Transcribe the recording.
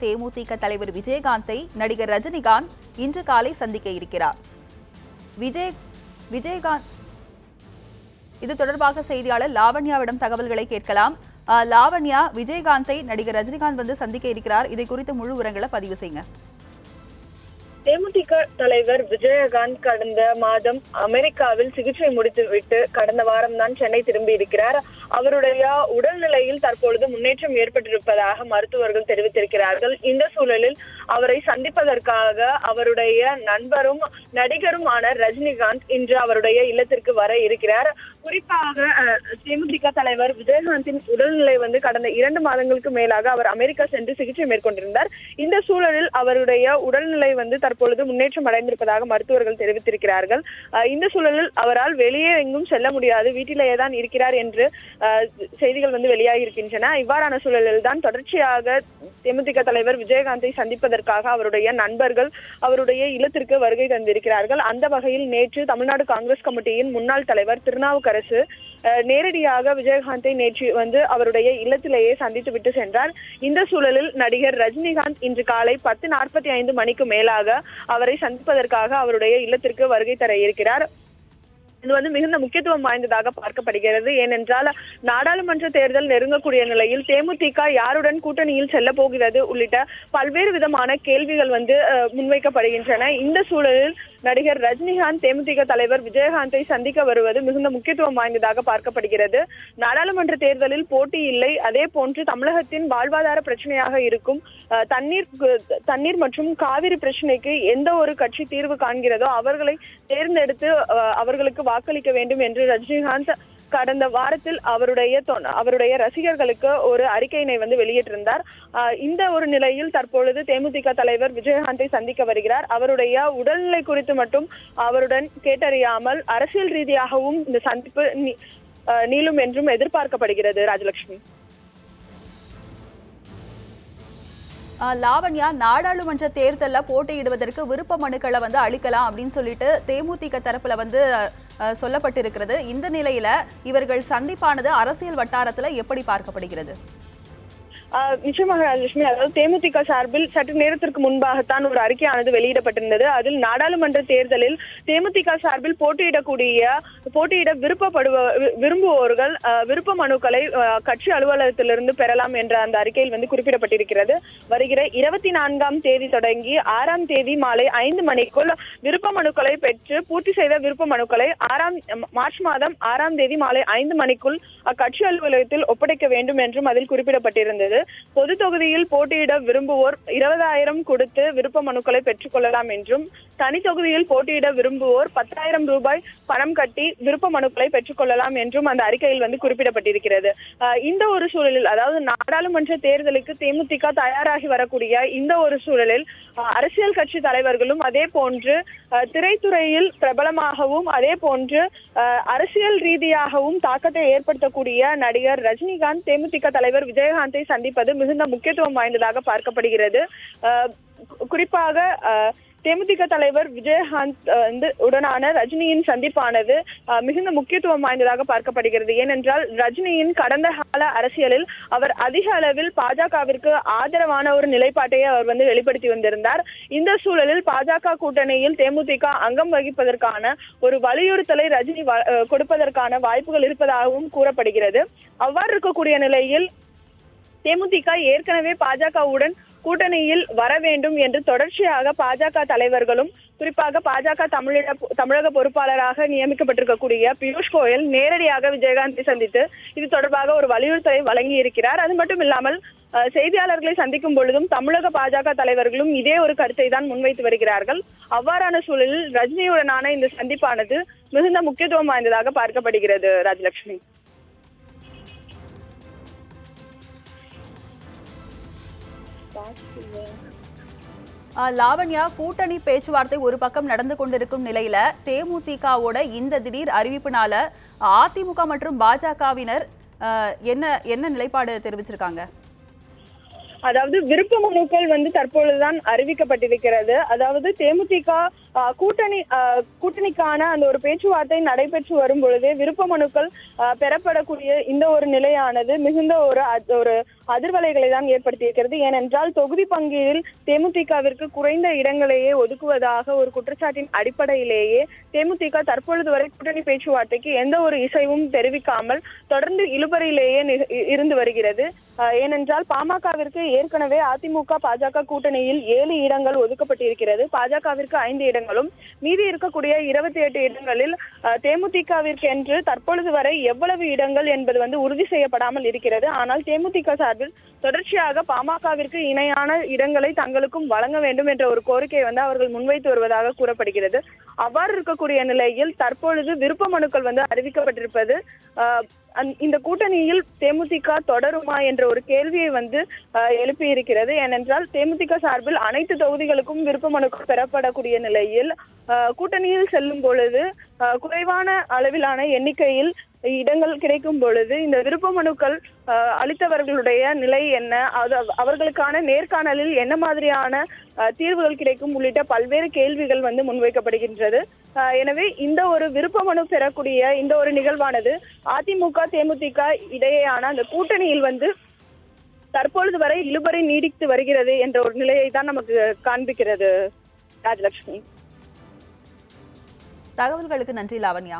தேமுதிக தலைவர் விஜயகாந்தை நடிகர் ரஜினிகாந்த் இன்று காலை சந்திக்க இருக்கிறார். விஜய் விஜயகாந்த் இது தொடர்பாக செய்தியாளர் லாவண்யாவிடம் தகவல்களை கேட்கலாம். லாவண்யா விஜயகாந்தை நடிகர் ரஜினிகாந்த் வந்து சந்திக்க இருக்கிறார். இதை குறித்து முழு விவரங்களை பதிவு செய்யுங்க. தேமுதிக தலைவர் விஜயகாந்த் கடந்த மாதம் அமெரிக்காவில் சிகிச்சை முடித்துவிட்டு கடந்த வாரம் தான் சென்னை திரும்பி இருக்கிறார். அவருடைய உடல்நிலையில் தற்பொழுது முன்னேற்றம் ஏற்பட்டிருப்பதாக மருத்துவர்கள் தெரிவித்திருக்கிறார்கள். இந்த சூழலில் அவரை சந்திப்பதற்காக அவருடைய நண்பரும் நடிகருமான ரஜினிகாந்த் இன்று அவருடைய இல்லத்திற்கு வர இருக்கிறார். குறிப்பாக தேமுதிக தலைவர் விஜயகாந்தின் உடல்நிலை வந்து கடந்த இரண்டு மாதங்களுக்கு மேலாக அவர் அமெரிக்கா சென்று சிகிச்சை மேற்கொண்டிருந்தார். இந்த சூழலில் அவருடைய உடல்நிலை வந்து தற்பொழுது முன்னேற்றம் அடைந்திருப்பதாக மருத்துவர்கள் தெரிவித்திருக்கிறார்கள். அஹ், இந்த சூழலில் அவரால் வெளியே எங்கும் செல்ல முடியாது. வீட்டிலேயே தான் இருக்கிறார் என்று செய்திகள் வந்து வெளியாகி இருக்கின்றன இவ்வாறான சூழலில் தான் தொடர்ச்சியாக தேமுதிக தலைவர் விஜயகாந்தை சந்திப்பதற்காக அவருடைய நண்பர்கள் அவருடைய இல்லத்திற்கு வருகை தந்திருக்கிறார்கள். அந்த வகையில் நேற்று தமிழ்நாடு காங்கிரஸ் கமிட்டியின் முன்னாள் தலைவர் திருநாவுக்கரசு நேரடியாக விஜயகாந்தை நேற்று வந்து அவருடைய இல்லத்திலேயே சந்தித்து விட்டு சென்றார். இந்த சூழலில் நடிகர் ரஜினிகாந்த் இன்று காலை பத்து நாற்பத்தி ஐந்து மணிக்கு மேலாக அவரை சந்திப்பதற்காக அவருடைய இல்லத்திற்கு வருகை தர இருக்கிறார். இது வந்து மிகுந்த முக்கியத்துவம் வாய்ந்ததாக பார்க்கப்படுகிறது. ஏனென்றால் நாடாளுமன்ற தேர்தல் நெருங்கக்கூடிய நிலையில் தேமுதிக யாருடன் கூட்டணியில் செல்ல போகிறது உள்ளிட்ட பல்வேறு விதமான கேள்விகள் வந்து முன்வைக்கப்படுகின்றன. இந்த சூழலில் நடிகர் ரஜினிகாந்த் தேமுதிக தலைவர் விஜயகாந்தை சந்திக்க வருவது மிகுந்த முக்கியத்துவம் வாய்ந்ததாக பார்க்கப்படுகிறது. நாடாளுமன்ற தேர்தலில் போட்டி இல்லை. அதே போன்று தமிழகத்தின் வாழ்வாதார பிரச்சனையாக இருக்கும் தண்ணீர் தண்ணீர் மற்றும் காவிரி பிரச்சனைக்கு எந்த ஒரு கட்சி தீர்வு காண்கிறதோ அவர்களை தேர்ந்தெடுத்து அவர்களுக்கு வாக்களிக்க வேண்டும் என்று ரஜினிகாந்த் கடந்த வாரத்தில் அவருடைய அவருடைய ரசிகர்களுக்கு ஒரு அறிக்கையினை வந்து வெளியிட்டிருந்தார். இந்த ஒரு நிலையில் தற்பொழுது தேமுதிக தலைவர் விஜயகாந்தை சந்திக்க வருகிறார். அவருடைய உடல்நிலை குறித்து மட்டும் அவருடன் கேட்டறியாமல் அரசியல் ரீதியாகவும் இந்த சந்திப்பு நீளும் என்றும் எதிர்பார்க்கப்படுகிறது ராஜலட்சுமி. லாவண்யா நாடாளுமன்ற தேர்தலில் போட்டியிடுவதற்கு விருப்ப மனுக்களை வந்து அளிக்கலாம் அப்படின்னு சொல்லிட்டு தேமுதிக தரப்புல வந்து சொல்லப்பட்டிருக்கிறது. இந்த நிலையில இவர்கள் சந்திப்பானது அரசியல் வட்டாரத்துல எப்படி பார்க்கப்படுகிறது? நிச்சயமாக ராஜலட்சுமி. அதாவது தேமுதிக சார்பில் சற்று நேரத்திற்கு முன்பாகத்தான் ஒரு அறிக்கையானது வெளியிடப்பட்டிருந்தது. அதில் நாடாளுமன்ற தேர்தலில் தேமுதிக சார்பில் போட்டியிடக்கூடிய போட்டியிட விருப்பப்படுவ வி- விரும்புவோர்கள் விருப்ப மனுக்களை கட்சி அலுவலகத்திலிருந்து பெறலாம் என்ற அந்த அறிக்கையில் வந்து குறிப்பிடப்பட்டிருக்கிறது. வருகிற இருபத்தி நான்காம் தேதி தொடங்கி ஆறாம் தேதி மாலை ஐந்து மணிக்குள் விருப்ப மனுக்களை பெற்று பூர்த்தி செய்த விருப்ப மனுக்களை ஆறாம் மார்ச் மாதம் ஆறாம் தேதி மாலை ஐந்து மணிக்குள் அக்கட்சி அலுவலகத்தில் ஒப்படைக்க வேண்டும் என்றும் அதில் குறிப்பிடப்பட்டிருந்தது. பொது தொகுதியில் போட்டியிட விரும்புவோர் இருபதாயிரம் கொடுத்து விருப்ப மனுக்களை பெற்றுக்கொள்ளலாம் என்றும் தனி தொகுதியில் போட்டியிட விரும்புவோர் பத்தாயிரம் ரூபாய் பணம் கட்டி விருப்ப மனுக்களை பெற்றுக்கொள்ளலாம் என்றும் அந்த அறிக்கையில் வந்து குறிப்பிடப்பட்டிருக்கிறது. இந்த ஒரு சூழலில் அதாவது நாடாளுமன்ற தேர்தலுக்கு தேமுதிக தயாராகி வரக்கூடிய இந்த ஒரு சூழலில் அரசியல் கட்சி தலைவர்களும் அதே போன்று திரைத்துறையில் பிரபலமாகவும் அதே போன்று அரசியல் ரீதியாகவும் தாக்கத்தை ஏற்படுத்தக்கூடிய நடிகர் ரஜினிகாந்த் தேமுதிக தலைவர் விஜயகாந்தை சந்தி சந்திப்பது மிகுந்த முக்கியத்துவம் வாய்ந்ததாக பார்க்கப்படுகிறது. குறிப்பாக தேமுதிக தலைவர் விஜயகாந்த் வந்து உடனான ரஜினியின் சந்திப்பானது மிகுந்த முக்கியத்துவம் வாய்ந்ததாக பார்க்கப்படுகிறது. ஏனென்றால் ரஜினியின் கடந்த கால அரசியலில் அவர் அதிக அளவில் பாஜகவிற்கு ஆதரவான ஒரு நிலைப்பாட்டையே அவர் வந்து வெளிப்படுத்தி வந்திருந்தார். இந்த சூழலில் பாஜக கூட்டணியில் தேமுதிக அங்கம் வகிப்பதற்கான ஒரு வலியுறுத்தலை ரஜினி கொடுப்பதற்கான வாய்ப்புகள் இருப்பதாகவும் கூறப்படுகிறது. அவ்வாறு இருக்கக்கூடிய நிலையில் தேமுதிக ஏற்கனவே பாஜகவுடன் கூட்டணியில் வர வேண்டும் என்று தொடர்ச்சியாக பாஜக தலைவர்களும் குறிப்பாக பாஜக தமிழிட தமிழக பொறுப்பாளராக நியமிக்கப்பட்டிருக்கக்கூடிய பியூஷ் கோயல் நேரடியாக விஜயகாந்தை சந்தித்து இது தொடர்பாக ஒரு வலியுறுத்தலை வழங்கி இருக்கிறார் அது மட்டும் இல்லாமல் செய்தியாளர்களை சந்திக்கும் பொழுதும் தமிழக பாஜக தலைவர்களும் இதே ஒரு கருத்தை தான் முன்வைத்து வருகிறார்கள். அவ்வாறான சூழலில் ரஜினியுடனான இந்த சந்திப்பானது மிகுந்த முக்கியத்துவம் வாய்ந்ததாக பார்க்கப்படுகிறது ராஜலட்சுமி. லாவண்யா கூட்டணி பேச்சுவார்த்தை ஒரு பக்கம் நடந்து கொண்டிருக்கும் நிலையில தேமுதிகவோட இந்த திடீர் அறிவிப்புனால அதிமுக மற்றும் பாஜகவினர் அஹ், என்ன என்ன நிலைப்பாடு தெரிவிச்சிருக்காங்க? அதாவது விருப்ப மனுக்கள் வந்து தற்பொழுதுதான் அறிவிக்கப்பட்டிருக்கிறது. அதாவது தேமுதிக கூட்டணி கூட்டணிக்கான அந்த ஒரு பேச்சுவார்த்தை நடைபெற்று வரும் பொழுதே விருப்ப மனுக்கள் பெறப்படக்கூடிய இந்த ஒரு நிலையானது மிகுந்த ஒரு ஒரு அதிர்வலைகளை தான் ஏற்படுத்தியிருக்கிறது. ஏனென்றால் தொகுதி பங்கீடில் தேமுதிகவிற்கு குறைந்த இடங்களையே ஒதுக்குவதாக ஒரு குற்றச்சாட்டின் அடிப்படையிலேயே தேமுதிக தற்பொழுது வரை கூட்டணி பேச்சுவார்த்தைக்கு எந்த ஒரு இசைவும் தெரிவிக்காமல் தொடர்ந்து இழுபறியிலேயே இருந்து வருகிறது. ஏனென்றால் பாமகவிற்கு ஏற்கனவே அதிமுக பாஜக கூட்டணியில் ஏழு இடங்கள் ஒதுக்கப்பட்டிருக்கிறது. பாஜகவிற்கு ஐந்து இடங்கள் இடங்களும். மீதி இருக்கக்கூடிய இருபத்தி எட்டு இடங்களில் தேமுதிகவிற்கு என்று தற்பொழுது வரை எவ்வளவு இடங்கள் என்பது வந்து உறுதி செய்யப்படாமல் இருக்கிறது. ஆனால் தேமுதிக சார்பில் தொடர்ச்சியாக பாமகவிற்கு இணையான இடங்களை தங்களுக்கும் வழங்க வேண்டும் என்ற ஒரு கோரிக்கையை வந்து அவர்கள் முன்வைத்து வருவதாக கூறப்படுகிறது. அவ்வாறு இருக்கக்கூடிய நிலையில் தற்பொழுது விருப்ப மனுக்கள் வந்து அறிவிக்கப்பட்டிருப்பது ஆஹ் இந்த கூட்டணியில் தேமுதிக தொடருமா என்ற ஒரு கேள்வியை வந்து ஆஹ், எழுப்பியிருக்கிறது. ஏனென்றால் தேமுதிக சார்பில் அனைத்து தொகுதிகளுக்கும் விருப்ப மனுக்கள் பெறப்படக்கூடிய நிலையில் ஆஹ், கூட்டணியில் செல்லும் பொழுது குறைவான அளவிலான எண்ணிக்கையில் இடங்கள் கிடைக்கும் பொழுது இந்த விருப்ப மனுக்கள் அளித்தவர்களுடைய நிலை என்ன? அது அவர்களுக்கான நேர்காணலில் என்ன மாதிரியான தீர்வுகள் கிடைக்கும்? உள்ளிட்ட பல்வேறு கேள்விகள் வந்து முன்வைக்கப்படுகின்றது. ஆஹ், எனவே இந்த ஒரு விருப்ப மனு பெறக்கூடிய இந்த ஒரு நிகழ்வானது அதிமுக தேமுதிக இடையேயான அந்த கூட்டணியில் வந்து தற்பொழுது வரை இழுபறி நீடித்து வருகிறது என்ற ஒரு நிலையை தான் நமக்கு காண்பிக்கிறது ராஜலட்சுமி. தகவல்களுக்கு நன்றி லாவண்யா.